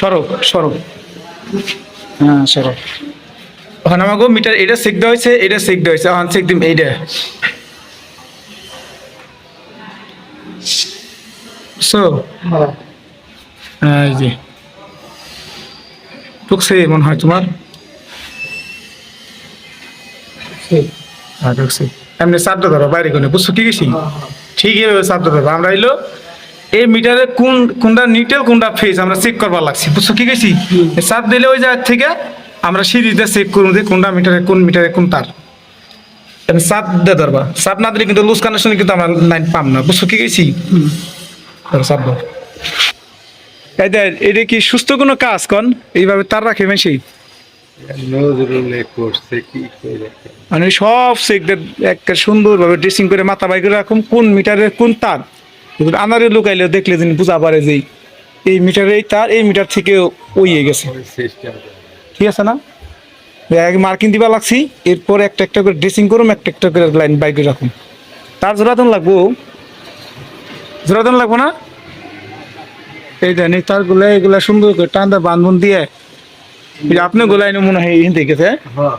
সরো সরো হ্যাঁ সরো আমাকে মিটার এটা দেওয়া হয়েছে এটা দেওয়া হয়েছে। এখন চেক দিম এইটা। সো হ্যাঁ। এই যে। ঢুকছে মনে হয় তোমার? হ্যাঁ ঢুকছে এমনি চাপটা ধরো বাইরে কোনে। বুঝছ কি গেছি ঠিক এভাবে চাপটা ধরো। আমরা এলো এই মিটারে কোন কোনটা নিটেল কোনটা ফেজ আমরা চেক করবার লাগছি। বুঝছ কি গেছি চাপ দিলে ওই জায়গা থেকে আমরা সিঁড়িতে চেক করুন যে কোনটা মিটারে কোন মিটারে কোন তার। চাপ দিয়ে ধরবা। চাপ না দিলে কিন্তু লুজ কানেকশনে কিন্তু আমরা লাইন পাম না। বুঝছ কি গেছি চাপ ধর। এই দেখ এটা কি সুস্থ কোনো কাজ কন? এইভাবে তার রাখে করে মানে সব সেকদের একটা সুন্দরভাবে ড্রেসিং করে মাথা বাই করে রাখুন কোন মিটারের কোন তার। কিন্তু আনারে লুকাইলে দেখলে যিনি বুঝা পারে যে এই মিটারের এই তার এই মিটার থেকে ওইয়ে গেছে। ঠিক আছে না? এক মার্কিং দিবা লাগছি এরপর একটা একটা করে ড্রেসিং করুম একটা একটা করে লাইন বাই করে রাখুন তার জোড়াতন লাগবো? জোড়াতন লাগবো না? এই দেন এই তারগুলো এগুলা সুন্দর করে টান্দা বান্ধন দিয়ে। আপনি গোলাইনে মনে হয় দেখেছে হ্যাঁ।